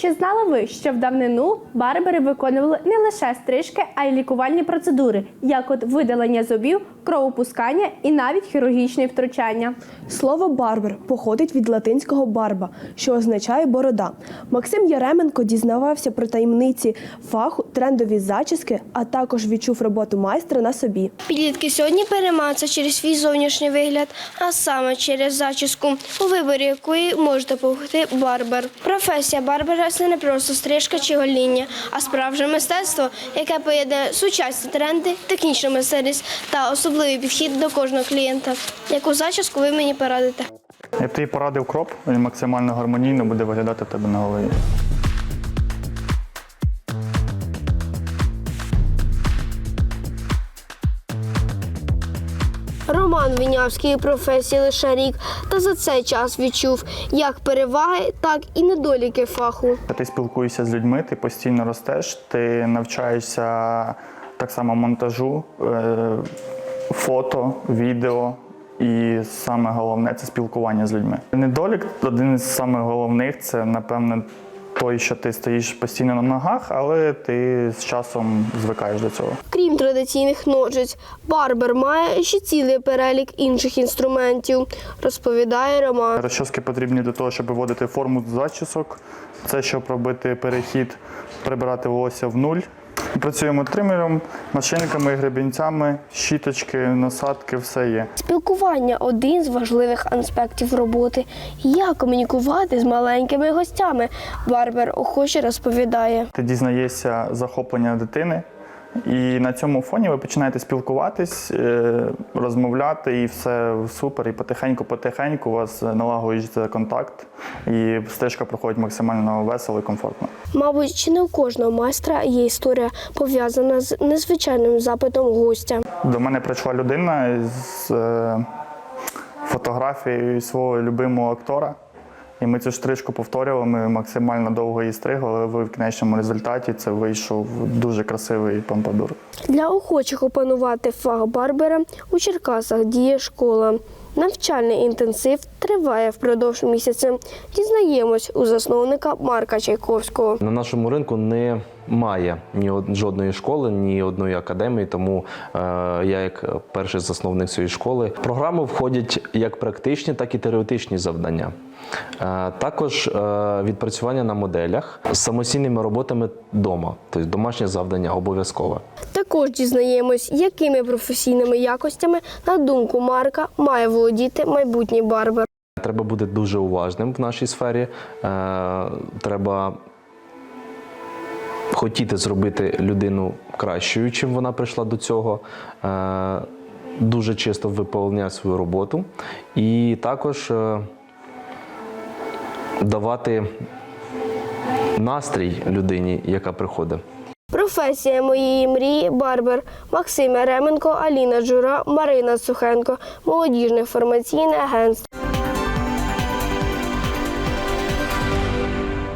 чи знали ви, що в давнину барбери виконували не лише стрижки, а й лікувальні процедури, як от видалення зубів, кровопускання і навіть хірургічні втручання? Слово барбер походить від латинського барба, що означає борода. Максим Яременко дізнавався про таємниці фаху, трендові зачіски, а також відчув роботу майстра на собі. Підлітки сьогодні переймаються через свій зовнішній вигляд, а саме через зачіску, у виборі якої може допомогти барбер. Професія барбера це не просто стрижка чи гоління, а справжнє мистецтво, яке поєднує сучасні тренди, технічну майстерність та особливий підхід до кожного клієнта. Яку зачіску ви мені порадите? Я б тобі порадив кроп, він максимально гармонійно буде виглядати в тебе на голові. Роман Вінявський професії лише рік, та за цей час відчув як переваги, так і недоліки фаху. Ти спілкуєшся з людьми, ти постійно ростеш, ти навчаєшся так само монтажу, е, фото, відео. І саме головне це спілкування з людьми. Недолік один із самих головних це, напевне, той, що ти стоїш постійно на ногах, але ти з часом звикаєш до цього. Крім традиційних ножиць, барбер має ще цілий перелік інших інструментів, розповідає Роман. Розчоски потрібні для того, щоб виводити форму зачісок. Це щоб робити перехід, прибирати волосся в нуль. Працюємо тримером, машинками, гребінцями, щіточки, насадки, все є. Спілкування один з важливих аспектів роботи. Як комунікувати з маленькими гостями? Барбер охоче розповідає. Ти дізнаєшся захоплення дитини, і на цьому фоні ви починаєте спілкуватись, е, розмовляти, і все супер. І потихеньку-потихеньку у вас налагоджується контакт, і стежка проходить максимально весело і комфортно. Мабуть, чи не у кожного майстра є історія пов'язана з незвичайним запитом гостя. До мене прийшла людина з е, фотографією свого любимого актора. І ми цю стрижку повторювали, ми максимально довго її стригли, але в кінечному результаті це вийшов дуже красивий помпадур. Для охочих опанувати фах барбера у Черкасах діє школа. Навчальний інтенсив триває впродовж місяця. Дізнаємось у засновника Марка Чайковського. На нашому ринку немає ні жодної школи, ні одної академії, тому е, я, як перший засновник цієї школи, в програму входять як практичні, так і теоретичні завдання. Е, також е, відпрацювання на моделях з самостійними роботами вдома, тобто домашнє завдання обов'язкове. Також дізнаємось, якими професійними якостями, на думку Марка, має володіти майбутній барбер. Треба бути дуже уважним в нашій сфері. Е, треба хотіти зробити людину кращою, чим вона прийшла до цього. Е, дуже чисто виповняти свою роботу. І також е, давати настрій людині, яка приходить. Професія моєї мрії барбер Максим Ременко, Аліна Джура, Марина Сухенко, молодіжне формаційне агентство.